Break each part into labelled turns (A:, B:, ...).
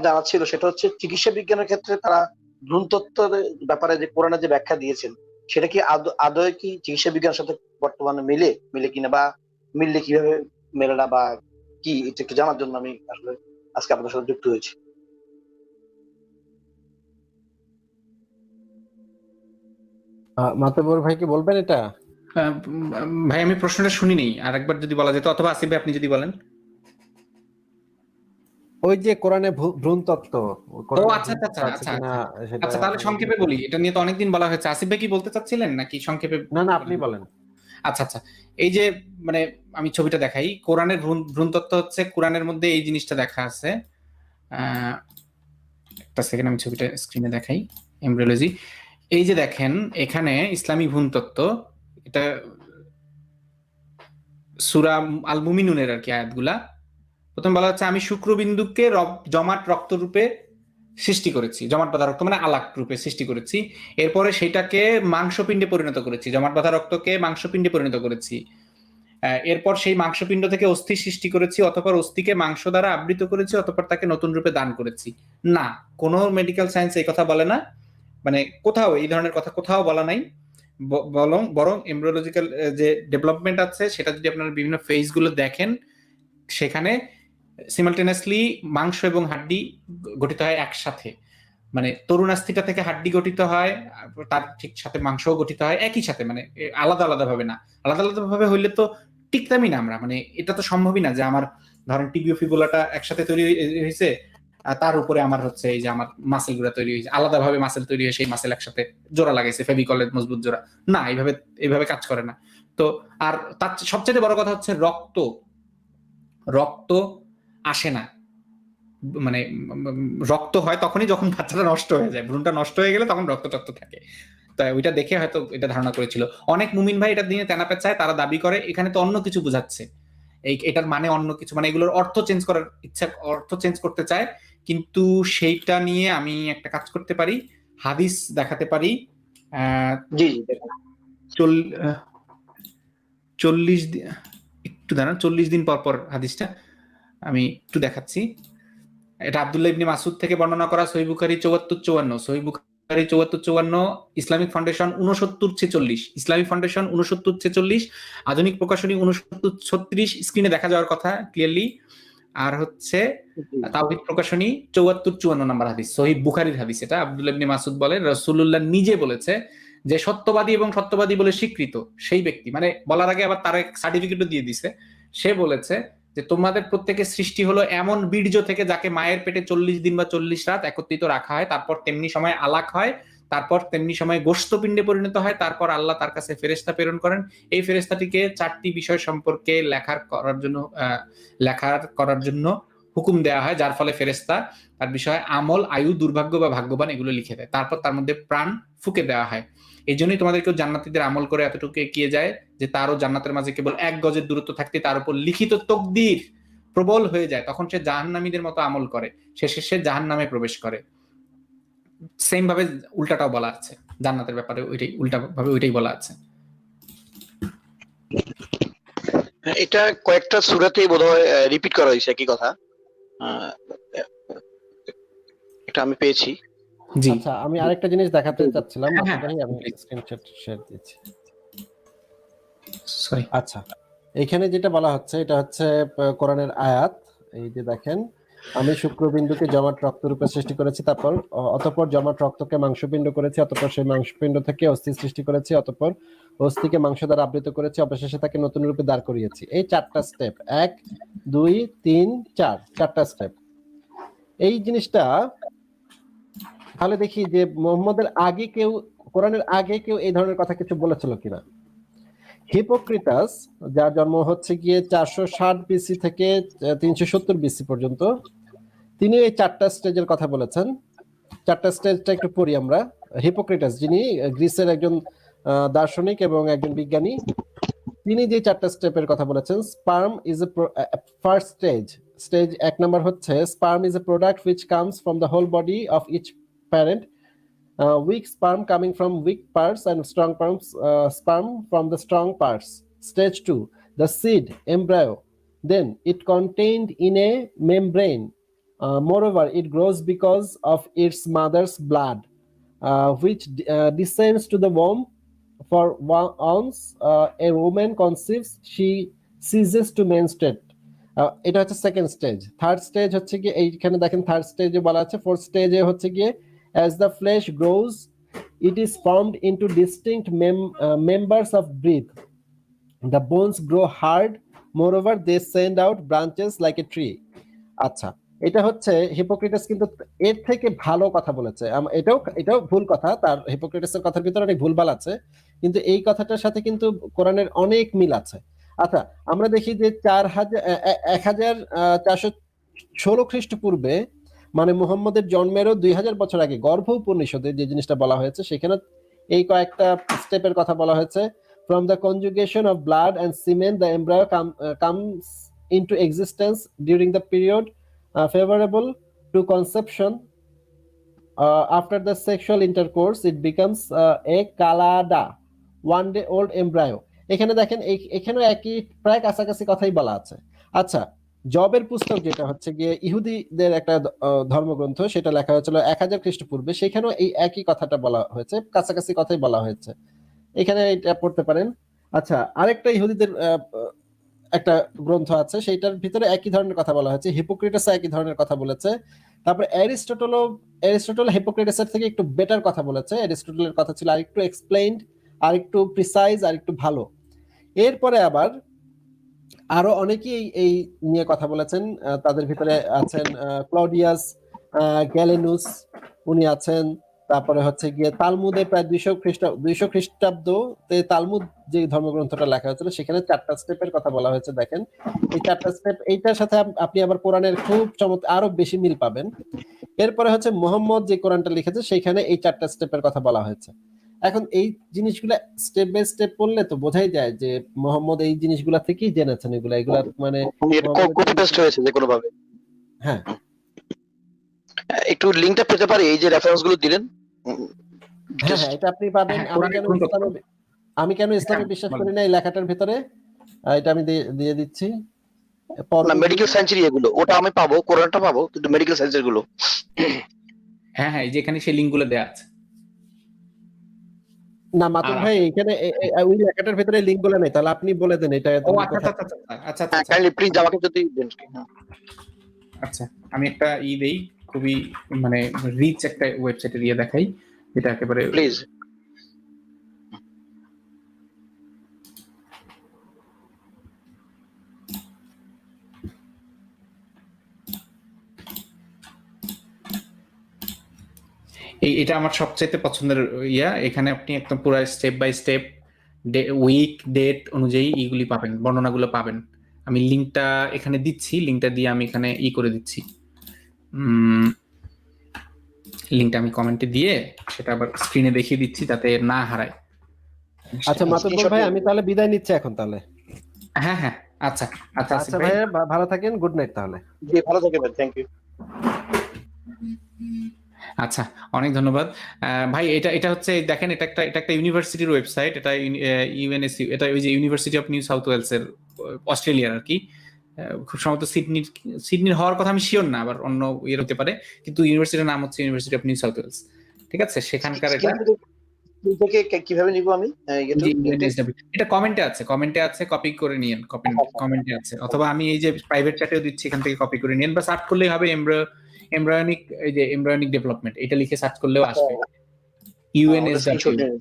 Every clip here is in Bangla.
A: জানা ছিল সেটা হচ্ছে চিকিৎসা বিজ্ঞানের ক্ষেত্রে তারা ভ্রূণতত্ত্বের ব্যাপারে যে কোরআনে যে ব্যাখ্যা দিয়েছেন সেটা কি আদ- আদৌ কি চিকিৎসা বিজ্ঞানের সাথে বর্তমানে মিলে? মিলে কিনা বা মিললে কীভাবে মেলে না বা কি? এটা একটু জানার জন্য আমি আসলে আজকে আপনাদের সাথে যুক্ত হয়েছি।
B: মাতবর ভাই কি বলবেন এটা?
C: ভাই আমি প্রশ্নটা শুনিনি। আর একবার যদি বলা যেত অথবা আসিফ ভাই আপনি যদি বলেন।
B: ওই যে কোরআনে ভ্রু- ভ্রূণ তত্ত্ব
C: ও আচ্ছা আচ্ছা আচ্ছা আচ্ছা। আচ্ছা তাহলে সংক্ষেপে বলি এটা নিয়ে তো অনেকদিন বলা হয়েছে। আসিফ ভাই কি বলতে চাচ্ছিলেন নাকি সংক্ষেপে?
B: না না আপনি বলেন।
C: আচ্ছা আচ্ছা। এই যে মানে আমি ছবিটা দেখাই কোরআনের ভ্রূণ ভ্রূণতত্ত্ব হচ্ছে কোরআনের মধ্যে এই জিনিসটা দেখা আছে। একটা সেকেন্ড আমি ছবিটা স্ক্রিনে দেখাই এমব্রিওলজি এই যে দেখেন এখানে ইসলামী ভ্রূণতত্ত্ব এটা সুরা আল মুমিনুনের আর কি আয়াতগুলা। প্রথম বলা হচ্ছে, আমি শুক্রবিন্দুকে রব- জমাট রক্ত রূপে সৃষ্টি করেছি, জমাট বাঁধা রক্ত মানে আলাক রূপে সৃষ্টি করেছি। এরপরে সেটাকে মাংসপিণ্ডে পরিণত করেছি, জমাট বাঁধা রক্তকে মাংসপিণ্ডে পরিণত করেছি। এরপর সেই মাংসপিণ্ড থেকে অস্থি সৃষ্টি করেছি, অতপর অস্থিকে মাংস দ্বারা আবৃত করেছি, অতপর তাকে নতুন রূপে দান করেছি। না, কোনো মেডিকেল সায়েন্স এই কথা বলে না। মানে কোথাও, এই ধরনের কথা কোথাও বলা নাই। বরং বরং এমব্রিওলজিক্যাল যে ডেভেলপমেন্ট আছে, সেটা যদি আপনারা বিভিন্ন ফেজগুলো দেখেন, সেখানে সিমালটেনিয়াসলি মাংস এবং হাড্ডি গঠিত হয় একসাথে। মানে তরুণাস্থিটা থেকে হাড্ডি গঠিত হয়, তার ঠিক সাথে মাংসও গঠিত হয়, একই সাথে মানে আলাদা আলাদা ভাবে না। আলাদা আলাদা ভাবে হইলে তো টিকতামই না আমরা মানে এটা তো সম্ভবই না যে আমার, ধরেন টিবিও ফিবুলাটা একসাথে তৈরি হয়ে- হয়েছে তার উপরে আমার হচ্ছে এই যে আমার মাসেলগুলা তৈরি হয়েছে আলাদা ভাবে মাসেল তৈরি হয়ে সেই মাসেল একসাথে জোড়া লাগাইছে, ফেভিকলের মজবুত জোড়া। না, এইভাবে এইভাবে কাজ করে না। তো, আর তার চেয়ে- সবচেয়ে বড় কথা হচ্ছে রক্ত। রক্ত আসে না। মানে রক্ত হয় তখনই যখন বাচ্চাটা নষ্ট হয়ে যায়। ভ্রূণটা নষ্ট হয়ে গেলে তখন রক্ত টক্ত থাকে। তাই ওইটা দেখে হয়তো এটা ধারণা করেছিল। অনেক মুমিন ভাই এটা দিয়ে তেনা পেঁচায় তারা দাবি করে এখানে তো অন্য কিছু বোঝাচ্ছে। এই এটার মানে অন্য কিছু মানে এগুলোর অর্থ চেঞ্জ করার ইচ্ছা অর্থ চেঞ্জ করতে চায়। কিন্তু সেইটা নিয়ে আমি একটা কাজ করতে পারি হাদিস দেখাতে পারি।
A: জি
C: চল্লিশ দিন একটু দাঁড়ান চল্লিশ দিন পর পর হাদিসটা। আমি একটু দেখাচ্ছি। এটা আব্দুল্লাহ ইবনে মাসুদ থেকে বর্ণনা করা সহি বুখারি চৌয়াত্তর চৌয়ান্ন। সহি বুখারি চৌয়াত্তর চৌয়ান্ন, ইসলামিক ফাউন্ডেশন উনসত্তর ছেচল্লিশ। ইসলামিক ফাউন্ডেশন উনসত্তর ছেচল্লিশ, আধুনিক প্রকাশনী উনসত্তর ছত্রিশ। স্ক্রিনে দেখা যাওয়ার কথা ক্লিয়ারলি আর হচ্ছে তাওহিদ প্রকাশনী চৌয়াত্তর চুয়ান্ন নাম্বার হাদিস, সহি বুখারির হাদিস এটা। আব্দুল্লাহ ইবনে মাসুদ বলে রসুল্লাহ নিজে বলেছে যে সত্যবাদী এবং সত্যবাদী বলে স্বীকৃত সেই ব্যক্তি। মানে বলার আগে আবার তার এক সার্টিফিকেটও দিয়ে দিছে। সে বলেছে যে তোমাদের প্রত্যেকের সৃষ্টি হলো এমন বীর্য থেকে যাকে মায়ের পেটে চল্লিশ দিন বা চল্লিশ রাত একত্রিত রাখা হয়। তারপর তেমনি সময় আলাক হয়, তারপর তেমনি সময় গোস্তপিণ্ডে পরিণত হয়, তারপর আল্লাহ তার কাছে ফেরেস্তা প্রেরণ করেন। এই ফেরেস্তাটিকে চারটি বিষয় সম্পর্কে লেখার করার জন্য লেখার করার জন্য হুকুম দেওয়া হয়, যার ফলে ফেরেস্তা তার বিষয়ে আমল, আয়ু, দুর্ভাগ্য বা ভাগ্যবান এগুলো লিখে দেয়। তারপর তার মধ্যে প্রাণ ফুকে দেওয়া হয়। এই জন্যই তোমাদের কেউ জান্নাতীদের আমল করে এতটুকু এগিয়ে যায় যে তারও জান্নাতের মাঝে কেবল এক গজের দূরত্ব থাকতে তার উপর লিখিত তকদির প্রবল হয়ে যায়। তখন সে জাহান্নামীদের মতো আমল করে। সে শেষে জাহান নামে প্রবেশ করে। সেম ভাবে উল্টাটাও বলা আছে। জান্নাতের ব্যাপারে ওইটাই, উল্টা ভাবে ওইটাই বলা আছে।
A: এটা কয়েকটা সুরাতেই বোধহয় রিপিট করা হয়েছে, একই কথা। এটা আমি পেয়েছি।
C: জি।
B: আচ্ছা আমি আরেকটা জিনিস দেখাতে চাচ্ছিলাম
C: হ্যাঁ, হ্যাঁ,
B: আমি স্ক্রিনশট শেয়ার দিচ্ছি।
C: সরি
B: আচ্ছা এখানে যেটা বলা হচ্ছে এটা হচ্ছে কোরআনের আয়াত। এই যে দেখেন আমি শুক্রবিন্দুকে জমাট রক্ত রূপে সৃষ্টি করেছি তারপর অতঃপর জমাট রক্তকে মাংসপিণ্ড করেছি অতঃপর সেই মাংসপিণ্ড থেকে অস্থি সৃষ্টি করেছি অতঃপর অস্থিকে মাংস দ্বারা আবৃত করেছি, অবশেষে তাকে নতুন রূপে দাঁড় করিয়েছি। এই চারটা স্টেপ এক, দুই, তিন, চার, চারটা স্টেপ এই জিনিসটা, তাহলে দেখি যে মোহাম্মদের আগে কেউ, কোরআনের আগে কেউ এই ধরনের কথা কিছু বলেছিল কিনা। হিপোক্রিটাস যার জন্ম হচ্ছে গিয়ে চারশো ষাট বিসি থেকে তিনশো সত্তর বিসি পর্যন্ত, তিনি এই চারটা স্টেজের কথা বলেছেন। চারটা স্টেজটা একটু পড়ি আমরা। হিপোক্রিটাস যিনি গ্রিসের একজন দার্শনিক এবং একজন বিজ্ঞানী তিনি যে চারটা স্টেপের কথা বলেছেন sperm is a first stage stage এক নম্বর হচ্ছে sperm is a product which comes from the whole body of each parent uh, weak sperm coming from weak parts and strong sperms, uh, sperm from the strong parts. Stage two, the seed embryo. Then it contained in a membrane Uh, moreover, it grows because of its mother's blood, uh, which uh, descends to the womb. For one- once uh, a woman conceives, she ceases to menstruate. Uh, এটা হচ্ছে সেকেন্ড স্টেজ থার্ড স্টেজ হচ্ছে কি এইখানে দেখেন থার্ড স্টেজে বলা আছে ফোর্থ স্টেজে হচ্ছে গিয়ে as the flesh grows is formed into distinct mem- uh, members of breath. The bones grow hard. Moreover, they send out branches like a tree. আচ্ছা এটা হচ্ছে হিপোক্রেটাস কিন্তু এর থেকে ভালো কথা বলেছে এটাও এটাও ভুল কথা তার হিপোক্রেটাসের কথার ভিতরে অনেক ভুলভাল আছে কিন্তু এই কথাটার সাথে কিন্তু কোরআনের অনেক মিল আছে। আচ্ছা আমরা দেখি যে চার হাজার এক হাজার চারশো ষোলো খ্রিস্টপূর্বে মানে মুহাম্মদের জন্মেরও দুই হাজার বছর আগে গর্ভ উপনিষদে যে জিনিসটা বলা হয়েছে, সেখানে এই কয়েকটা স্টেপের কথা বলা হয়েছে। From the conjugation of blood and cement the embryo comes into existence during the period favourable to conception after the sexual intercourse it becomes a kalada one day old embryo এখানে দেখেন এখানেও একই, প্রায় কাছাকাছি কথাই বলা আছে। আচ্ছা জবের পুস্তক যেটা হচ্ছে গিয়ে ইহুদিদের একটা ধর্মগ্রন্থ, সেটা লেখা হয়েছিল এক হাজার খ্রিস্টপূর্বে। সেখানেও এই একই কথাটা বলা হয়েছে, কাছাকাছি কথাই বলা হয়েছে। এখানে এটা পড়তে পারেন। আচ্ছা আরেকটা ইহুদিদের একটা গ্রন্থ আছে, সেইটার ভিতরে একই ধরনের কথা বলা হয়েছে। হিপোক্রেটাস একই ধরনের কথা বলেছে। তারপর অ্যারিস্টটলও, অ্যারিস্টটল হিপোক্রেটাসের থেকে একটু বেটার কথা বলেছে। অ্যারিস্টটলের কথা ছিল আরেকটু এক্সপ্লেইনড আরেকটু প্রিসাইজ আরেকটু ভালো। এরপরে আবার আরও অনেকেই এই- নিয়ে কথা বলেছেন। তাদের ভিতরে আছেন ক্লডিয়াস গ্যালেনুস উনি আছেন। তারপরে হচ্ছে গিয়ে তালমুদে প্রায় দুইশো খ্রিস্ট, দুইশো খ্রিস্টাব্দ তালমুদ যে ধর্মগ্রন্থটা লেখা হয়েছিল, সেখানে চারটা স্টেপের কথা বলা হয়েছে, দেখেন। এই চারটা স্টেপ এইটার সাথে আপনি আবার কোরআনের খুব চমৎকার আরও বেশি মিল পাবেন। এরপরে হচ্ছে মোহাম্মদ যে কোরআনটা লিখেছে, সেখানে এই চারটা স্টেপের কথা বলা হয়েছে। এখন এই জিনিসগুলা স্টেপ বাই স্টেপ পড়লে তো বোঝাই যায় যে মোহাম্মদ এই জিনিসগুলা থেকেই জেনেছেন এগুলা এগুলা মানে
A: কপি পেস্ট হয়েছে যে কোনো ভাবে
B: হ্যাঁ।
A: একটু লিঙ্কটা পেতে পারি এই যে রেফারেন্সগুলো দিলেন?
B: হ্যাঁ হ্যাঁ এটা আপনি পাবেন।
C: হ্যাঁ,
B: আমি কেন ইসলামে আমি কেন ইসলামে
C: হ্যাঁ,
B: বিশ্বাস করি না এই লেখাটার ভিতরে? আহ, এটা আমি দিয়ে- দিয়ে দিচ্ছি।
A: না মেডিকেল সায়েন্সের এগুলো। ওটা আমি পাবো কোরআনটা পাবো কিন্তু মেডিকেল সায়েন্সেরগুলো
C: হ্যাঁ হ্যাঁ এই যেখানে সেই লিঙ্কগুলো দেওয়া আছে।
B: না মাতুল ভাই এখানে এ- এ- ওই লেখাটার ভিতরে লিঙ্কগুলো নেই তাহলে আপনি বলে দেন এটা
C: ও আচ্ছা আচ্ছা আচ্ছা আচ্ছা, আচ্ছা আচ্ছা
A: হ্যাঁ
C: আচ্ছা।
A: কাইন্ডলি প্লিজ আমাকে যদি দেন হ্যাঁ।
C: আচ্ছা আমি একটা ই দেই খুবই মানে রিচ একটা ওয়েবসাইটে দিয়ে দেখাই এটা একেবারে
A: প্লিজ
C: এটা আমার সবচাইতে পছন্দের ইয়া। এখানে আপনি একদম পুরো step by step week date অনুযায়ী এইগুলি পাবেন বর্ণনাগুলো পাবেন। আমি লিঙ্কটা এখানে দিচ্ছি লিঙ্কটা দিয়ে আমি এখানে ই করে দিচ্ছি। লিঙ্কটা আমি কমেন্টে দিয়ে সেটা আবার স্ক্রিনে দেখিয়ে দিচ্ছি যাতে না হারায়।
B: আচ্ছা মাতুল ভাই আমি তাহলে বিদায় নিচ্ছি এখন তাহলে।
C: হ্যাঁ হ্যাঁ আচ্ছা আচ্ছা
B: আচ্ছা
C: ভাই।
B: ভাই ভালো থাকেন গুড নাইট তাহলে।
A: জি ভালো থাকবেন থ্যাংক ইউ
C: আচ্ছা অনেক ধন্যবাদ। ভাই এটা এটা হচ্ছে দেখেন এটা একটা এটা একটা ইউনিভার্সিটির ওয়েবসাইট এটা ইউএনএসইউ এটা ওই যে university of New South Wales এর অস্ট্রেলিয়ার আর কি খুব সম্ভবত সিডনির সিডনির হওয়ার কথা আমি শিওর না আবার অন্য ইয়ের হতে পারে কিন্তু ইউনিভার্সিটির নাম হচ্ছে university of New South Wales ঠিক আছে? সেখানকার এটা
A: কীভাবে নিব আমি?
C: এটা কমেন্টে আছে কমেন্টে আছে কপি করে নিয়েন কমেন্টে আছে। অথবা আমি এই যে প্রাইভেট চ্যাটেও দিচ্ছি এখান থেকে কপি করে নিয়েন বা সার্চ করলেই হবে এমব্রায়নিক এই যে এমব্রায়নিক ডেভেলপমেন্ট এটা লিখে সার্চ করলেও আসবে।
A: নিন।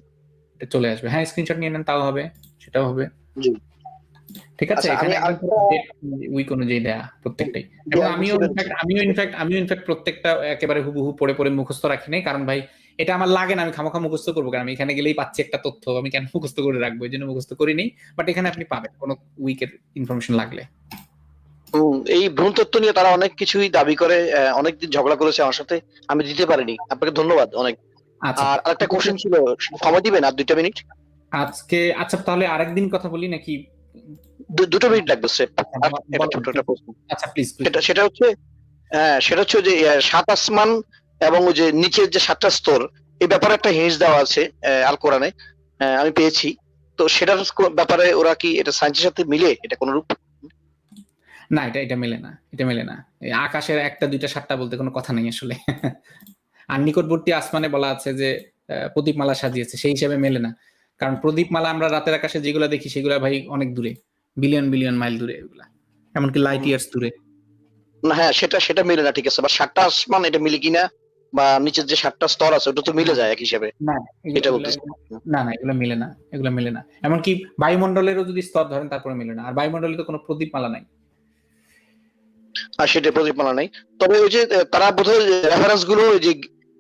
C: এটা চলে আসবে। হ্যাঁ স্ক্রিনশট নিয়ে নেন তাও হবে সেটাও হবে। ঠিক আছে
A: আচ্ছা,
C: এখানে
A: আরেকটা-
C: উইক অনুযায়ী দেয়া প্রত্যেকটাই। এবং আমিও ইনফ্যাক্ট আমিও ইনফ্যাক্ট আমিও ইনফ্যাক্ট প্রত্যেকটা একেবারে হুবহু পড়ে পড়ে মুখস্থ রাখি নাই কারণ ভাই এটা আমার লাগে না আমি খামাখা মুখস্থ করব কারণ আমি এখানে গেলেই পাচ্ছি একটা তথ্য আমি কেন মুখস্থ করে রাখব? এই জন্য মুখস্থ করি নেই বাট এখানে আপনি পাবেন কোনো উইকের ইনফরমেশন লাগলে।
A: এই ভ্রূণ তত্ত্ব নিয়ে তারা অনেক কিছুই দাবি করে আহ, অনেকদিন ঝগড়া করেছে আমার সাথে। আমি দিতে পারিনি। আপনাকে ধন্যবাদ অনেক।
C: আচ্ছা।
A: আর আরেকটা কোশ্চেন ছিল সময় দিবেন আর দুইটা মিনিট
C: আজকে আচ্ছা তাহলে আরেকদিন কথা বলি নাকি?
A: দুটো মিনিট লাগবে স্যার
C: বলেন।
A: এটা ছোট একটা প্রশ্ন।
C: আচ্ছা প্লিজ
A: সেটা সেটা হচ্ছে হ্যাঁ সেটা হচ্ছে যে সাত আসমান এবং ওই যে নিচের যে সাতটা স্তর এই ব্যাপারে একটা হিন্স দেওয়া আছে আল কোরআনে। আমি পেয়েছি। তো সেটার ব্যাপারে ওরা কি এটা সায়েন্সের সাথে মিলে? এটা কোন রূপ
C: না এটা এটা মেলে না এটা মেলে না। এই আকাশের একটা দুইটা সাতটা বলতে কোনো কথা নেই আসলে। আর নিকটবর্তী আসমানে বলা আছে যে প্রদীপমালা সাজিয়েছে সেই হিসাবে মেলে না। কারণ প্রদীপমালা আমরা রাতের আকাশে যেগুলো দেখি সেগুলো ভাই অনেক দূরে বিলিয়ন বিলিয়ন মাইল দূরে এগুলা। এমনকি লাইট ইয়ার্স দূরে।
A: না হ্যাঁ সেটা সেটা মিলে না ঠিক আছে। বা সাতটা আসমান এটা মিলে কিনা বা নিচের যে সাতটা স্তর আছে ওটা তো মিলে যায় এক হিসাবে।
C: না
A: এটা বলতেছি।
C: না না এগুলো মিলে না এগুলো মিলে না। এমনকি বায়ুমণ্ডলেরও যদি স্তর ধরেন তারপরে মিলে না। আর বায়ুমণ্ডলে তো কোনো প্রদীপমালা নাই।
A: আর সেটা প্রদীপমালা নাই। তবে ওই যে তারা বোধহয় রেফারেন্সগুলো ওই যে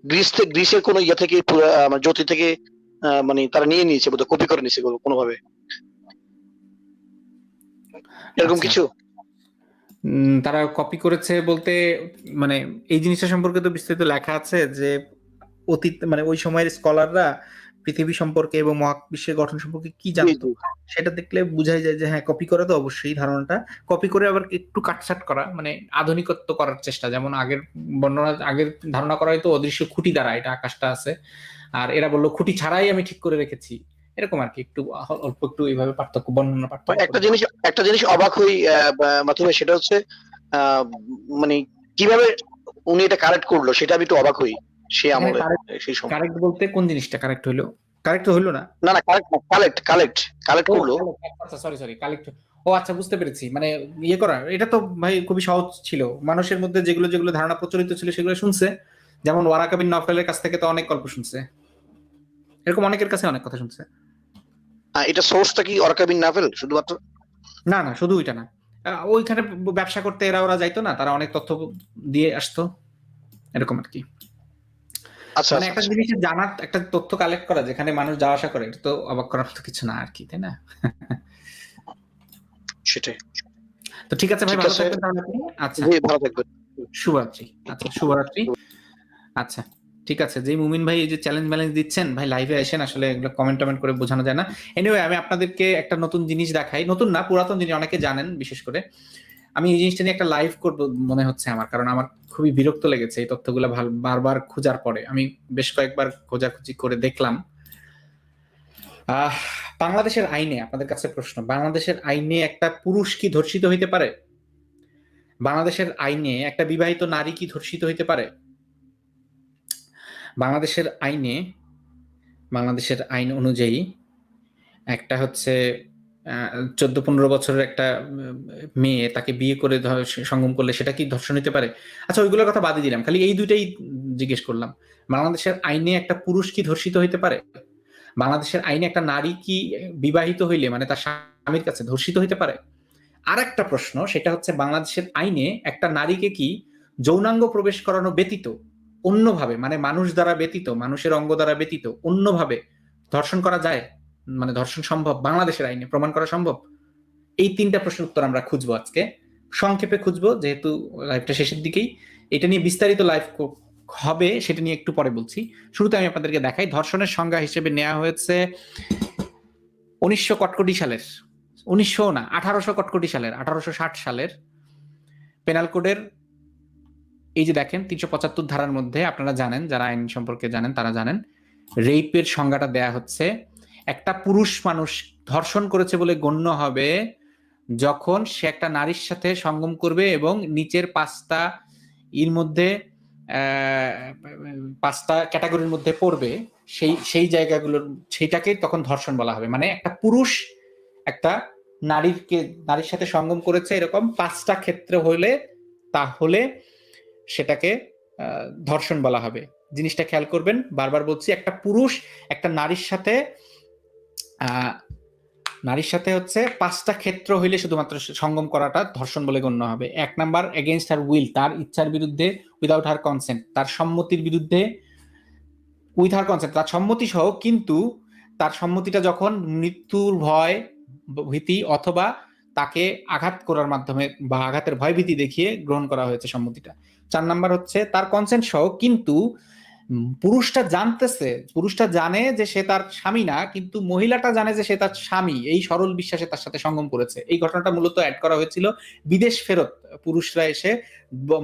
A: গ্রিস থেকে গ্রিসের কোনো ইয়ে থেকে মানে জ্যোতি থেকে মানে তারা নিয়ে নিয়েছে বোধহয় কপি করে নিয়েছে কোনো ভাবে এরকম
C: আচ্ছা।
A: কিছু?
C: উম, তারা কপি করেছে বলতে মানে এই জিনিসটা সম্পর্কে তো বিস্তারিত লেখা আছে যে অতীত মানে ওই সময়ের স্কলাররা পৃথিবী সম্পর্কে এবং মহাবিশ্বের গঠন সম্পর্কে কি জানতো? সেটা দেখলে বোঝাই যায় যে হ্যাঁ কপি করা তো অবশ্যই ধারণাটা। কপি করে আবার একটু কাটছাট করা মানে আধুনিকত্ব করার চেষ্টা। যেমন আগের বর্ণনা আগের ধারণা করা হয়তো অদৃশ্য খুঁটি দ্বারা এটা আকাশটা আছে। আর এরা বলল খুঁটি ছাড়াই আমি ঠিক করে রেখেছি। এরকম আর কি একটু অল্প একটু এইভাবে পার্থক্য বর্ণনা পার্থক্য।
A: একটা জিনিস একটা জিনিস অবাক হই আহ, বা- সেটা হচ্ছে মানে কীভাবে উনি এটা কারেক্ট করল সেটা আমি একটু অবাক হই। সে আমলে সেই সময়।
C: কারেক্ট বলতে কোন জিনিসটা কারেক্ট হইল? কারেক্ট হইল না?
A: না না কারেক্ট কালেক্ট কালেক্ট কালেক্ট করল।
C: আচ্ছা সরি সরি কালেক্ট ও আচ্ছা বুঝতে পেরেছি। মানে ইয়ে করা এটা তো ভাই খুবই সহজ ছিল। মানুষের মধ্যে যেগুলো যেগুলো ধারণা প্রচলিত ছিল সেগুলো শুনছে। যেমন ওয়ারাকা বিন নফেলের কাছ থেকে তো অনেক গল্প শুনছে। এরকম অনেকের কাছে অনেক কথা শুনছে।
A: এটা সোর্সটা কি অরকাবিন নাভেল শুধুমাত্র?
C: না না শুধু ওইটা না। ওইখানে ব্যবসা করতে এরা ওরা যাইতো না তারা অনেক তথ্য দিয়ে আসতো। এরকম আর কি। মানে
A: আচ্ছা,
C: একটা
A: আচ্ছা।
C: জিনিস জানার একটা তথ্য কালেক্ট করা যেখানে মানুষ যাওয়া আসা করে এটা তো অবাক করার মতো কিছু না আর কি তাই না?
A: সেটাই।
C: তো ঠিক আছে ভাই ভালো থাকবেন তাহলে আপনি। আচ্ছা
A: জি ভালো থাকবেন।
C: শুভরাত্রি। আচ্ছা শুভরাত্রি। আচ্ছা ঠিক আছে। যে মুমিন ভাই এই যে চ্যালেঞ্জ ম্যালেঞ্জ দিচ্ছেন ভাই লাইভে আসেন আসলে এগুলো কমেন্ট টমেন্ট করে বোঝানো যায় না। এনিওয়ে আমি আপনাদেরকে একটা নতুন জিনিস দেখাই। নতুন না পুরাতন জিনিস অনেকে জানেন বিশেষ করে। আমি এই জিনিসটা নিয়ে একটা লাইভ করব মনে হচ্ছে আমার কারণ আমার খুবই বিরক্ত লেগেছে এই তথ্যগুলো বারবার খোঁজার পরে। আমি বেশ কয়েকবার খোঁজাখুঁজি করে দেখলাম। বাংলাদেশের আইনে আপনাদের কাছে প্রশ্ন, বাংলাদেশের আইনে একটা পুরুষ কি ধর্ষিত হইতে পারে? বাংলাদেশের আইনে একটা বিবাহিত নারী কি ধর্ষিত হইতে পারে? বাংলাদেশের আইনে, বাংলাদেশের আইন অনুযায়ী একটা হচ্ছে চোদ্দ পনেরো বছরের একটা মেয়ে তাকে বিয়ে করে সঙ্গম করলে সেটা কি ধর্ষণ হতে পারে? আচ্ছা ওইগুলোর কথা বাদই দিলাম। খালি এই দুইটাই জিজ্ঞেস করলাম। বাংলাদেশের আইনে একটা পুরুষ কি ধর্ষিত হইতে পারে? বাংলাদেশের আইনে একটা নারী কি বিবাহিত হইলে মানে তার স্বামীর কাছে ধর্ষিত হইতে পারে? আর একটা প্রশ্ন, সেটা হচ্ছে বাংলাদেশের আইনে একটা নারীকে কি যৌনাঙ্গ প্রবেশ করানো ব্যতীত, অন্যভাবে মানে মানুষ দ্বারা ব্যতীত, মানুষের অঙ্গ দ্বারা ব্যতীত, অন্যভাবে ধর্ষণ করা যায়? মানে ধর্ষণ সম্ভব, বাংলাদেশের আইনে প্রমাণ করা সম্ভব? এই তিনটা প্রশ্নের উত্তর আমরা খুঁজবো আজকে। সংক্ষেপে খুঁজবো, যেহেতু লাইভটা শেষের দিকেই। এটা নিয়ে বিস্তারিত লাইভ হবে, সেটা নিয়ে একটু পরে বলছি। শুরুতে আমি আপনাদেরকে দেখাই, ধর্ষণের সংজ্ঞা হিসেবে নেওয়া হয়েছে উনিশশো কটকটি সালের, উনিশশো না, আঠারোশো কটকটি সালের, আঠারোশো ষাট সালের পেনাল কোডের এই যে দেখেন, তিনশো পঁচাত্তর ধারার মধ্যে, আপনারা জানেন, যারা আইন সম্পর্কে জানেন, তারা জানেন রেইপের সংজ্ঞাটা দেয়া হচ্ছে একটা পুরুষ মানুষ ধর্ষণ করেছে বলে গণ্য হবে যখন সে একটা নারীর সাথে সঙ্গম করবে এবং নিচের পাঁচটা এর মধ্যে পাঁচটা ক্যাটাগরির মধ্যে পড়বে, সেই সেই জায়গাগুলোর সেইটাকে তখন ধর্ষণ বলা হবে। মানে একটা পুরুষ একটা নারীরকে নারীর সাথে সঙ্গম করেছে এরকম পাঁচটা ক্ষেত্রে হলে, তাহলে সেটাকে ধর্ষণ বলা হবে। জিনিসটা খেয়াল করবেন, বারবার বলছি, একটা পুরুষ একটা নারীর সাথে নারীর সাথে হচ্ছে পাঁচটা ক্ষেত্র হইলে শুধুমাত্র সঙ্গম করাটা ধর্ষণ বলে গণ্য হবে। এক নাম্বার এগেনস্ট হার উইল তার ইচ্ছার বিরুদ্ধে উইদাউট হার কনসেন্ট তার সম্মতির বিরুদ্ধে উইথ হার কনসেন্ট তার সম্মতি সহ, কিন্তু তার সম্মতিটা যখন মৃত্যুর ভয় ভীতি অথবা তাকে আঘাত করার মাধ্যমে বা আঘাতের ভয়ভীতি দেখিয়ে গ্রহণ করা হয়েছে সম্মতিটা। চার নাম্বার হচ্ছে, তার কনসেন্ট সহ, কিন্তু পুরুষটা জানতেছে, পুরুষটা জানে যে সে তার স্বামী না, কিন্তু মহিলাটা জানে যে সে তার স্বামী। এই সরল বিশ্বাসে তার সাথে সঙ্গম করেছে। এই ঘটনাটা মূলত অ্যাড করা হয়েছিল বিদেশ ফেরত। পুরুষরা এসে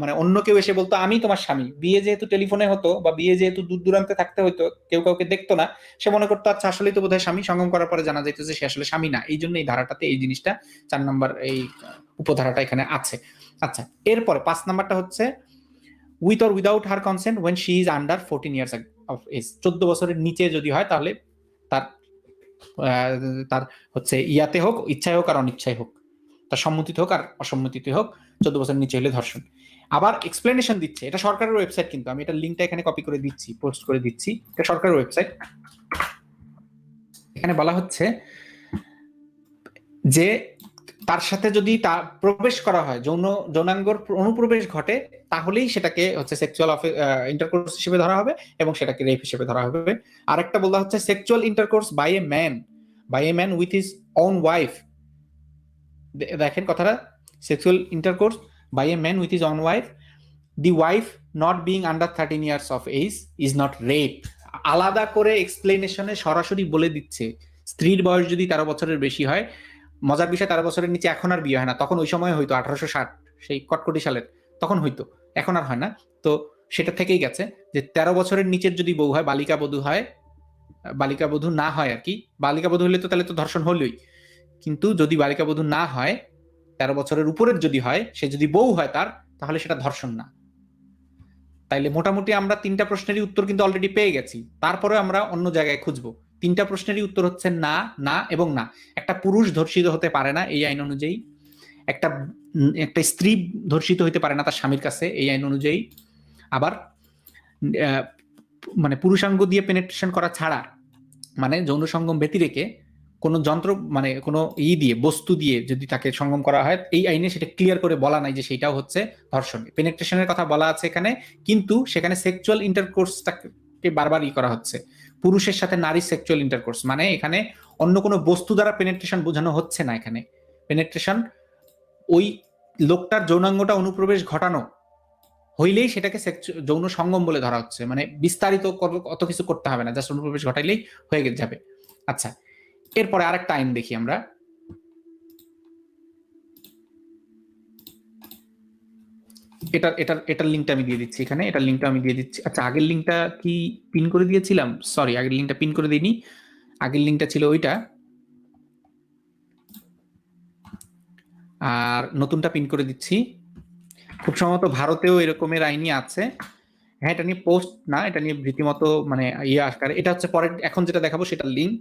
C: মানে অন্য কেউ এসে বলতো, আমি তোমার স্বামী। বিয়ে যেহেতু টেলিফোনে হতো বা বিয়ে যেহেতু দূর দূরান্তে থাকতে হতো কেউ কাউকে দেখতো না, সে মনে করতো আচ্ছা আসলেই তো বোধহয় স্বামী। সঙ্গম করার পরে জানা যাইতো যে সে আসলে স্বামী না। এই জন্য এই ধারাটাতে এই জিনিসটা চার নম্বর এই উপধারাটা এখানে আছে। আচ্ছা এরপরে পাঁচ নাম্বারটা হচ্ছে with or without her consent when she is under fourteen years of age চোদ্দ বছরের নিচে যদি হয়, তাহলে তার তার হচ্ছে ইয়াতে হোক, ইচ্ছায় হোক আর অনিচ্ছায় হোক। তার সম্মতিতে হোক আর অসম্মতিতে হোক, চোদ্দ বছরের নিচে হলে ধর্ষণ। আবার এক্সপ্লেনেশন দিচ্ছে, এটা সরকারের ওয়েবসাইট কিন্তু, আমি এটা লিঙ্কটা এখানে কপি করে দিচ্ছি পোস্ট করে দিচ্ছি, এটা সরকারের ওয়েবসাইট এখানে বলা হচ্ছে যে তার সাথে যদি তা প্রবেশ করা হয়, যৌন, যৌনাঙ্গর অনুপ্রবেশ ঘটে, তাহলেই সেটাকে হচ্ছে সেক্সুয়াল ইন্টারকোর্স হিসেবে ধরা হবে এবং সেটাকে রেপ হিসেবে ধরা হবে। আরেকটা বলা হচ্ছে sexual intercourse by a man by a man with his own wife দেখেন কথাটা sexual intercourse by a man with his own wife the wife not being under thirteen years of age is not rape আলাদা করে এক্সপ্লেনেশনে সরাসরি বলে দিচ্ছে, স্ত্রীর বয়স যদি তেরো বছরের বেশি হয় মজার বিষয় তেরো বছরের নিচে এখন আর বিয়ে হয় না। তখন ওই সময় হয়তো আঠারোশো ষাট, সেই কটকটি সালের, তখন হইতো, এখন আর হয় না। তো সেটা থেকেই গেছে যে তেরো বছরের নিচের যদি বউ হয়, বালিকা বধূ হয়, বালিকা বধূ না হয় আর কি, বালিকা বধূ হলে তো তাহলে তো ধর্ষণ হলোই। কিন্তু যদি বালিকা বধূ না হয়, তেরো বছরের উপরের যদি হয়, সে যদি বউ হয় তার, তাহলে সেটা ধর্ষণ না। তাইলে মোটামুটি আমরা তিনটা প্রশ্নেরই উত্তর কিন্তু অলরেডি পেয়ে গেছি। তারপরে আমরা অন্য জায়গায় খুঁজবো। তিনটা প্রশ্নেরই উত্তর হচ্ছে না না এবং না। একটা পুরুষ ধর্ষিত হতে পারে না এই আইন অনুযায়ী, একটা একটা স্ত্রী ধর্ষিত হতে পারে না তার স্বামীর কাছে এই আইন অনুযায়ী। আবার মানে পুরুষাঙ্গ দিয়ে পেনেট্রেশন করা ছাড়া মানে যৌন সঙ্গম ব্যতি রেখে কোনো যন্ত্র মানে কোনো ই দিয়ে, বস্তু দিয়ে যদি তাকে সঙ্গম করা হয়, এই আইনে সেটা ক্লিয়ার করে বলা নাই যে সেটাও হচ্ছে ধর্ষণ। পেনেট্রেশনের কথা বলা আছে এখানে, কিন্তু সেখানে সেক্সুয়াল ইন্টারকোর্সটাকে বারবার ই করা হচ্ছে। পুরুষের সাথে নারী সেক্সুয়াল ইন্টারকোর্স মানে এখানে অন্য কোনো বস্তু দ্বারা পেনেট্রেশন বোঝানো হচ্ছে না এখানে। পেনেট্রেশন ওই লোকটার যৌনাঙ্গটা অনুপ্রবেশ ঘটানো হইলেই সেটাকে যৌন সঙ্গম বলে ধরা হচ্ছে। মানে বিস্তারিত অত কিছু করতে হবে না জাস্ট অনুপ্রবেশ ঘটাইলেই হয়ে যাবে। আচ্ছা এরপরে আরেকটা আইন দেখি আমরা। এটার এটার এটার লিঙ্কটা আমি দিয়ে দিচ্ছি এখানে, এটার লিঙ্কটা আমি দিয়ে দিচ্ছি। আচ্ছা আগের লিঙ্কটা কি পিন করে দিয়েছিলাম? সরি আগের লিঙ্কটা পিন করে দিইনি। আগের লিঙ্কটা ছিল ওইটা। আর নতুনটা পিন করে দিচ্ছি। খুব সম্ভবত ভারতেও এরকমের আইনই আছে। হ্যাঁ এটা নিয়ে পোস্ট না, এটা নিয়ে রীতিমতো মানে ইয়ে আকারে। এটা হচ্ছে পরে এখন যেটা দেখাবো সেটা লিঙ্ক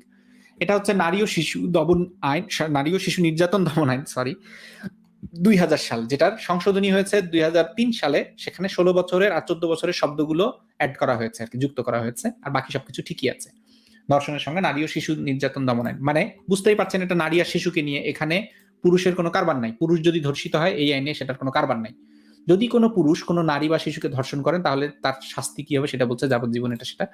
C: এটা হচ্ছে নারী ও শিশু দমন আইন নারী ও শিশু নির্যাতন দমন আইন সরি দুই হাজার সাল, যেটার সংশোধনী হয়েছে দুই হাজার তিন সালে। সেখানে ষোলো বছরের আর চোদ্দ বছরের শব্দগুলো অ্যাড করা হয়েছে আর কি, যুক্ত করা হয়েছে, আর বাকি সবকিছু ঠিকই আছে। ধর্ষণের সঙ্গে নারী ও শিশু নির্যাতন দমন আইন মানে বুঝতেই পারছেন এটা নারী আর শিশুকে নিয়ে এখানে পুরুষের কোনো কারবার নাই। পুরুষ যদি ধর্ষিত হয়, এই আইনে সেটার কোনো কারবার নাই। যদি কোনো পুরুষ কোনো নারী বা শিশুকে ধর্ষণ করেন, তাহলে তার শাস্তি কি হবে সেটা বলছে যাবজ্জীবন এটা সেটা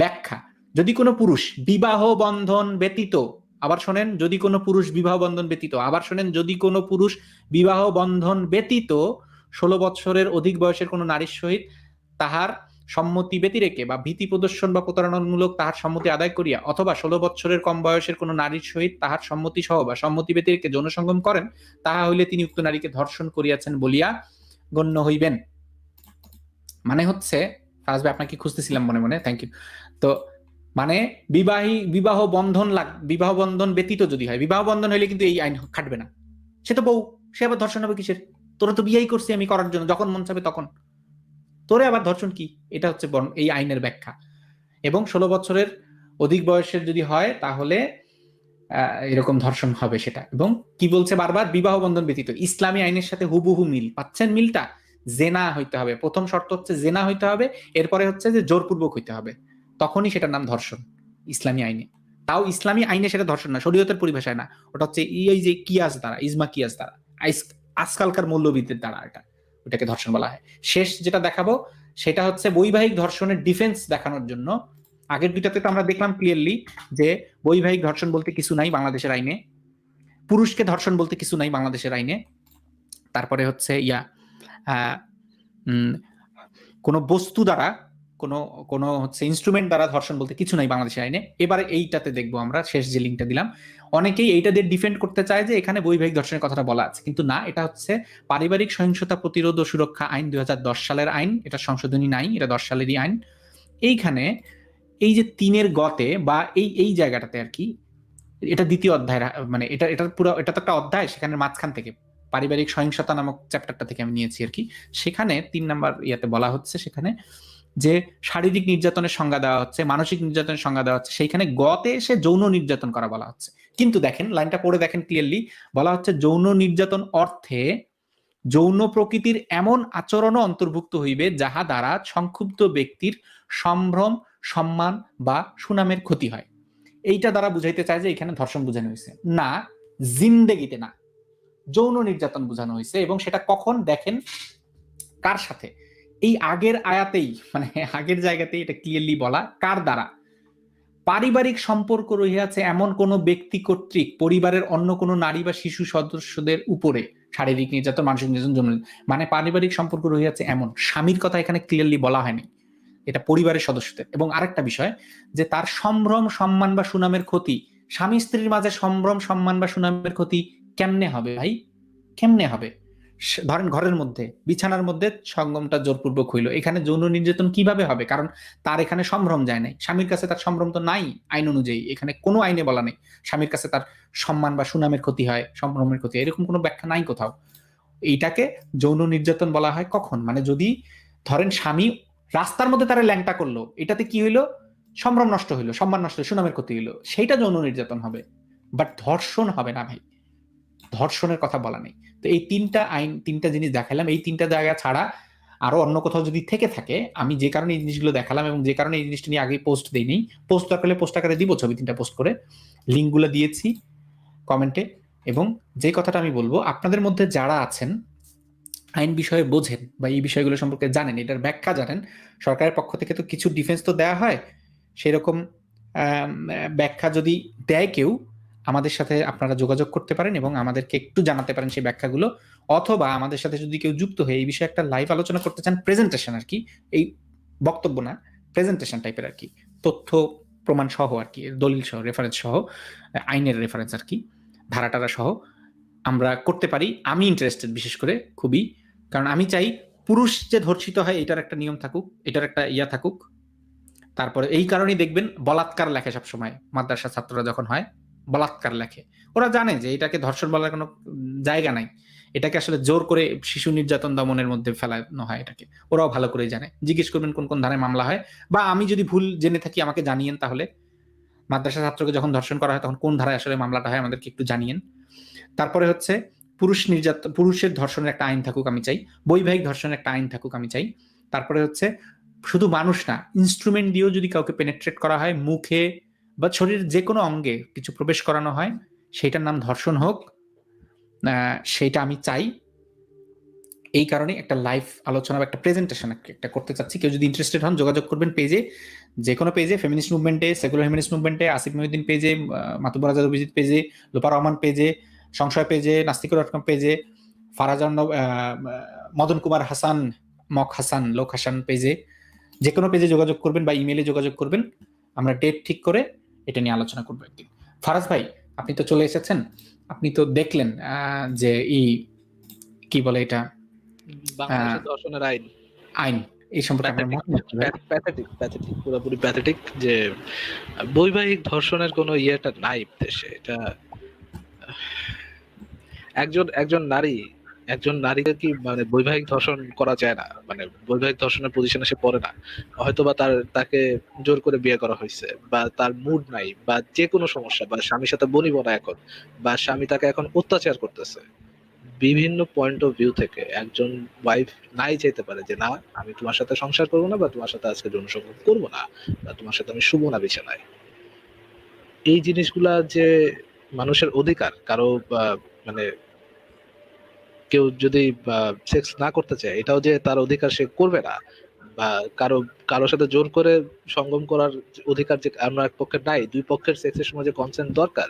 C: ব্যাখ্যা। যদি কোনো পুরুষ বিবাহ বন্ধন ব্যতীত আবার শোনেন, যদি কোনো পুরুষ বিবাহ বন্ধন ব্যতীত, আবার শোনেন, যদি কোনো পুরুষ বিবাহ বন্ধন ব্যতীত ষোলো বছরের অধিক বয়সের কোনো নারীর সহিত তাহার সম্মতি ব্যতিরেকে বা ভীতি প্রদর্শন বা প্রতারণামূলক তাহার সম্মতি আদায় করিয়া অথবা ষোলো বছরের কম বয়সের কোনো নারীর সহিত তাহার সম্মতি সহ বা সম্মতি ব্যতিরেকে যৌন সঙ্গম করেন, তাহা হইলে তিনি উক্ত নারীকে ধর্ষণ করিয়াছেন বলিয়া গণ্য হইবেন। মানে হচ্ছে ফার্স্ট আপনাকে খুঁজতেছিলাম মনে মনে থ্যাংক ইউ তো মানে বিবাহী, বিবাহ বন্ধন লাগ, বিবাহ বন্ধন ব্যতীত যদি হয়, বিবাহ বন্ধন হইলে কিন্তু এই আইন খাটবে না। সে তো বউ, সে আবার ধর্ষণ হবে কিসের? তোরা তো বিয়েই করছি আমি করার জন্য, যখন মন চাবে তখন। তোরে আবার ধর্ষণ কি? এটা হচ্ছে এই আইনের ব্যাখ্যা। এবং ষোলো বছরের অধিক বয়সের যদি হয়, তাহলে এরকম ধর্ষণ হবে সেটা। এবং কি বলছে বারবার? বিবাহ বন্ধন ব্যতীত। ইসলামী আইনের সাথে হুবহু মিল। পাচ্ছেন মিলটা? জেনা হইতে হবে। প্রথম শর্ত হচ্ছে জেনা হইতে হবে। এরপরে হচ্ছে যে জোরপূর্বক হইতে হবে। তখনই সেটার নাম ধর্ষণ, ইসলামী আইনে। তাও ইসলামী আইনে সেটা ধর্ষণ না, শরীয়তের পরিভাষায় না। ওটা হচ্ছে এই যে কিয়াস দ্বারা, ইজমা কিয়াস দ্বারা আজকালকার মৌলবিদদের দ্বারা এটা, ওটাকে ধর্ষণ বলা হয়। শেষ যেটা দেখাবো, সেটা হচ্ছে বৈবাহিক ধর্ষণের ডিফেন্স দেখানোর জন্য। আগের দুইটাতে তো আমরা দেখলাম ক্লিয়ারলি যে বৈবাহিক ধর্ষণ বলতে কিছু নাই বাংলাদেশের আইনে, পুরুষকে ধর্ষণ বলতে কিছু নাই বাংলাদেশের আইনে। তারপরে হচ্ছে ইয়া কোনো বস্তু দ্বারা কোনো কোনো হচ্ছে ইনস্ট্রুমেন্ট দ্বারা ধর্ষণ বলতে কিছু নাই বাংলাদেশের আইনে। এবারে এইটাতে দেখব আমরা, শেষ যে লিঙ্কটা দিলাম। অনেকেই এইটা দিয়ে ডিফেন্ড করতে চায় যে এখানে বৈবাহিক ধর্ষণের কথাটা বলা আছে। কিন্তু না, এটা হচ্ছে পারিবারিক সহিংসতা প্রতিরোধ ও সুরক্ষা আইন দু হাজার দশ সালের আইন। এটা সংশোধনী নাই, এটা দশ সালেরই আইন। এইখানে এই যে তিনের গতে বা এই এই জায়গাটাতে আর কি, এটা দ্বিতীয় অধ্যায় মানে এটা এটা পুরো, এটা তো একটা অধ্যায় সেখানে মাঝখান থেকে। পারিবারিক সহিংসতা নামক চ্যাপ্টারটা থেকে আমি নিয়েছি আর কি। সেখানে তিন নাম্বার ইয়াতে বলা হচ্ছে, সেখানে যে শারীরিক নির্যাতনের সংজ্ঞা দেওয়া হচ্ছে, মানসিক নির্যাতনের সংজ্ঞা দেওয়া হচ্ছে, সেইখানে গতে এসে যৌন নির্যাতন করা বলা হচ্ছে। কিন্তু দেখেন, লাইনটা পড়ে দেখেন ক্লিয়ারলি বলা হচ্ছে যৌন নির্যাতন অর্থে যৌন প্রকৃতির এমন আচরণও অন্তর্ভুক্ত হইবে যাহা দ্বারা সংক্ষুব্ধ ব্যক্তির সম্ভ্রম, সম্মান বা সুনামের ক্ষতি হয়। এইটা দ্বারা বুঝাইতে চায় যে এখানে ধর্ষণ বোঝানো হয়েছে না, জিন্দেগিতে না। যৌন নির্যাতন বোঝানো হয়েছে এবং সেটা কখন দেখেন? কার সাথে? এই আগের আয়াতেই মানে আগের জায়গাতেই এটা ক্লিয়ারলি বলা, কার দ্বারা? পারিবারিক সম্পর্ক রহিয়াছে এমন কোনো ব্যক্তি কর্তৃক, পরিবারের অন্য কোনো নারী বা শিশু সদস্যদের উপরে, শারীরিক নির্যাতন, মানসিক নির্যাতন জন্য মানে পারিবারিক সম্পর্ক রহিয়াছে এমন। স্বামীর কথা এখানে ক্লিয়ারলি বলা হয়নি। এটা পরিবারের সদস্যদের। এবং আরেকটা বিষয়, যে তার সম্ভ্রম, সম্মান বা সুনামের ক্ষতি, স্বামী স্ত্রীর মাঝে সম্ভ্রম, সম্মান বা সুনামের ক্ষতি কেমনে হবে ভাই? কেমনে হবে? ধরেন ঘরের মধ্যে, বিছানার মধ্যে সঙ্গমটা জোরপূর্বক হইল। এখানে যৌন নির্যাতন কীভাবে হবে? কারণ তার এখানে সম্ভ্রম যায় নাই। স্বামীর কাছে তার সম্ভ্রম তো নাই আইন অনুযায়ী। এখানে কোনো আইনে বলা নেই। স্বামীর কাছে তার সম্মান বা সুনামের ক্ষতি হয়, সম্ভ্রমের ক্ষতি এরকম কোনো ব্যাখ্যা নাই কোথাও। এইটাকে যৌন নির্যাতন বলা হয় কখন? মানে যদি ধরেন স্বামী রাস্তার মধ্যে তারা ল্যাংটা করল, এটাতে কি হইল? সম্ভ্রম নষ্ট হইল, সম্মান নষ্ট হইল, সুনামের ক্ষতি হইল। সেইটা যৌন নির্যাতন হবে। বাট ধর্ষণ হবে না ভাই। ধর্ষণের কথা বলা নেই। তো এই তিনটা আইন, তিনটা জিনিস দেখালাম। এই তিনটা জায়গা ছাড়া আরও অন্য কোথাও যদি থেকে থাকে, আমি যে কারণে এই জিনিসগুলো দেখালাম এবং যে কারণে এই জিনিসটা নিয়ে আগে পোস্ট দিইনি পোস্ট দরকার পোস্ট আকারে দিব, ছবি তিনটা পোস্ট করে। লিঙ্কগুলো দিয়েছি কমেন্টে এবং যে কথাটা আমি বলব, আপনাদের মধ্যে যারা আছেন, আইন বিষয়ে বোঝেন বা এই বিষয়গুলো সম্পর্কে জানেন, এটার ব্যাখ্যা জানেন, সরকারের পক্ষ থেকে তো কিছু ডিফেন্স তো দেওয়া হয়, সেরকম ব্যাখ্যা যদি দেয় কেউ আমাদের সাথে আপনারা যোগাযোগ করতে পারেন এবং আমাদেরকে একটু জানাতে পারেন সেই ব্যাখ্যাগুলো। অথবা আমাদের সাথে যদি কেউ যুক্ত হয়ে এই বিষয়ে একটা লাইভ আলোচনা করতে চান প্রেজেন্টেশন আর কি, এই বক্তব্য না প্রেজেন্টেশন টাইপের আর কি, তথ্য প্রমাণ সহ আর কি, দলিল সহ রেফারেন্স সহ, আইনের রেফারেন্স আর কি, ধারাটারা সহ আমরা করতে পারি। আমি ইন্টারেস্টেড বিশেষ করে খুবই, কারণ আমি চাই পুরুষ যে ধর্ষিত হয়, এটার একটা নিয়ম থাকুক, এটার একটা ইয়া থাকুক। তারপরে এই কারণেই দেখবেন বলাৎকার লেখে সবসময় মাদ্রাসা ছাত্ররা যখন হয় বলাৎকার লেখে। ওরা জানে যে এটাকে ধর্ষণ বলার কোনো জায়গা নাই। এটাকে আসলে জোর করে শিশু নির্যাতন দমনের মধ্যে ফেলানো হয় এটাকে। ওরাও ভালো করে জানে। জিজ্ঞেস করবেন কোন কোন ধারায় মামলা হয়। বা আমি যদি ভুল জেনে থাকি, আমাকে জানিয়েন তাহলে। মাদ্রাসা ছাত্রকে যখন ধর্ষণ করা হয়, তখন কোন ধারায় আসলে মামলাটা হয়, আমাদেরকে একটু জানিয়েন। তারপরে হচ্ছে, পুরুষ নির্যাতন পুরুষের ধর্ষণের একটা আইন থাকুক আমি চাই। বৈবাহিক ধর্ষণের একটা আইন থাকুক আমি চাই। তারপরে হচ্ছে, শুধু মানুষ না ইনস্ট্রুমেন্ট দিয়েও যদি কাউকে পেনেট্রেট করা হয়, মুখে বা শরীরের যে কোনো অঙ্গে কিছু প্রবেশ করানো হয় সেটার নাম ধর্ষণ হোক সেইটা আমি চাই। এই কারণে একটা লাইভ আলোচনা বা একটা প্রেজেন্টেশন একটা করতে চাচ্ছি। কেউ যদি ইন্টারেস্টেড হন, যোগাযোগ করবেন পেজে যে কোনো পেজে ফেমিনিস্ট মুভমেন্টে সেকুলার ফেমিনিস্ট মুভমেন্টে আসিফ মহিউদ্দিন পেজে মাতুবর আজাদ অভিজিৎ পেজে লোপা রহমান পেজে সংশয় পেজে নাস্তিক ডট কম পেজে ফারাজান মদন কুমার হাসান, মক হাসান, লোক হাসান পেজে যে কোনো পেজে যোগাযোগ করবেন বা ইমেলে যোগাযোগ করবেন। আমরা ডেট ঠিক করে এটা নিয়ে আলোচনা করব একদিন। ফারাজ ভাই আপনি তো চলে এসেছেন। আপনি তো দেখলেন যে এই কি বলে এটা?
D: ধর্ষণের আইন।
C: আইন এই সম্পর্কে?
D: প্যাথেটিক প্যাথেটিক পুরোপুরি প্যাথেটিক যে বৈবাহিক ধর্ষণের কোনো ইয়েটা নাই দেশে। এটা একজন একজন নারী একজন নারীকে কি মানে বৈবাহিক ধর্ষণ করা যায় না? মানে বৈবাহিক ধর্ষণের পজিশনে সে পড়ে না। হয়তো বা তার, তাকে জোর করে বিয়ে করা হয়েছে বা তার মুড নাই বা যে কোনো সমস্যা, বা স্বামীর সাথে বনিব না এখন, বা স্বামী তাকে এখন অত্যাচার করতেছে। বিভিন্ন পয়েন্ট অফ ভিউ থেকে একজন ওয়াইফ নাই যেতে পারে যে, না, আমি তোমার সাথে সংসার করব না বা তোমার সাথে আজকে সম্পর্ক করব না বা তোমার সাথে আমি শুভ না বিছানায়। এই জিনিসগুলা যে মানুষের অধিকার, কারও মানে কেউ যদি সেক্স না করতে চায়, এটাও যে তার অধিকার সে করবে না বা কারও কারোর সাথে জোর করে সঙ্গম করার অধিকার যে আমরা এক পক্ষের নাই, দুই পক্ষের সেক্সের সময় যে কনসেন্ট দরকার,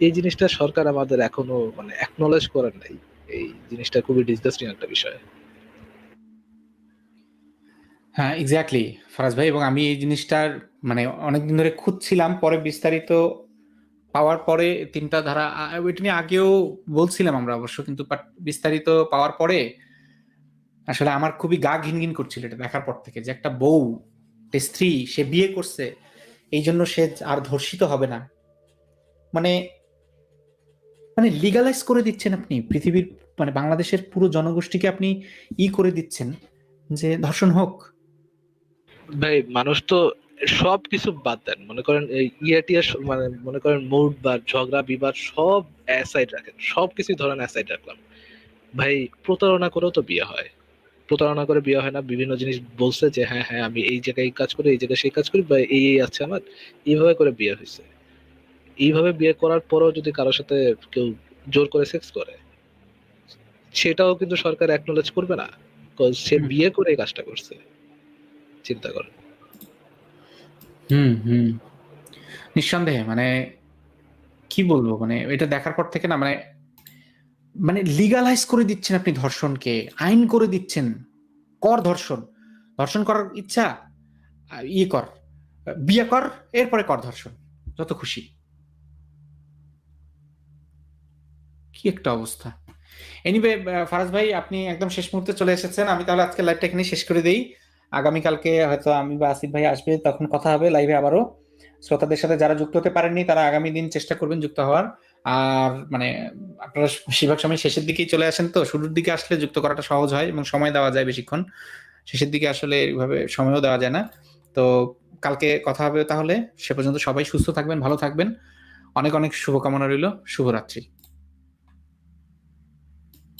D: এই জিনিসটা সরকার আমাদের এখনও মানে অ্যাকনোলেজ করার নাই। এই জিনিসটা খুবই ডিসগাস্টিং একটা বিষয়।
C: হ্যাঁ এক্স্যাক্টলি ফরাজ ভাই এবং আমি এই জিনিসটার মানে অনেকদিন ধরে খুঁজছিলাম, পরে বিস্তারিত পাওয়ার পরে তিনটা ধারা ওইটা নিয়ে আগেও বলছিলাম আমরা অবশ্য, কিন্তু বিস্তারিত পাওয়ার পরে আসলে আমার খুবই গা ঘিনঘিন করছিল এটা দেখার পর থেকে যে একটা বউ স্ত্রী সে বিয়ে করছে এই জন্য সে আর ধর্ষিত হবে না। মানে মানে লিগালাইজ করে দিচ্ছেন আপনি, পৃথিবীর মানে বাংলাদেশের পুরো জনগোষ্ঠীকে আপনি ই করে দিচ্ছেন যে ধর্ষণ হোক।
D: ভাই, মানুষ তো সব কিছু বাদ দেন। মনে করেন এই ইয়াটিয়া মানে মনে করেন মুড বা ঝগড়া বিবাদ সব অ্যাসাইড রাখেন। সব কিছু ধরেন অ্যাসাইড রাখলাম। ভাই প্রতারণা করেও তো বিয়ে হয়। প্রতারণা করে বিয়ে হয় না বিভিন্ন জিনিস বলছে যে হ্যাঁ হ্যাঁ আমি এই জায়গায় এই কাজ করি এই জায়গায় সেই কাজ করি বা এই এই আছে আমার। এইভাবে করে বিয়ে হয়েছে। এইভাবে বিয়ে করার পরেও যদি কারোর সাথে কেউ জোর করে সেক্স করে সেটাও কিন্তু সরকার অ্যাকনোলেজ করবে না। সে বিয়ে করে এই কাজটা করছে। চিন্তা করেন।
C: হুম হুম। নিঃসন্দেহে মানে কি বলব মানে এটা দেখার পর থেকে না মানে মানে লিগালাইজ করে দিচ্ছেন আপনি ধর্ষণকে, আইন করে দিচ্ছেন, কর ধর্ষণ। ধর্ষণ করার ইচ্ছা ইয়ে কর, বিয়ে কর, এরপরে কর ধর্ষণ, যত খুশি। কি একটা অবস্থা। এনিওয়ে ফারাজ ভাই, আপনি একদম শেষ মুহূর্তে চলে এসেছেন, আমি তাহলে আজকে লাইভটা এখানে শেষ করে দেই। আগামীকালকে হয়তো আমি বা আসিফ ভাই আসবে, তখন কথা হবে লাইভে আবারও। শ্রোতাদের সাথে যারা যুক্ত হতে পারেননি, তারা আগামী দিন চেষ্টা করবেন যুক্ত হওয়ার। আর মানে আপনারা বেশিরভাগ সময় শেষের দিকেই চলে আসেন তো, শুরুর দিকে আসলে যুক্ত করাটা সহজ হয় এবং সময় দেওয়া যায় বেশিক্ষণ। শেষের দিকে আসলে এইভাবে সময়ও দেওয়া যায় না। তো কালকে কথা হবে তাহলে। সে পর্যন্ত সবাই সুস্থ থাকবেন, ভালো থাকবেন। অনেক অনেক শুভকামনা রইল। শুভরাত্রি।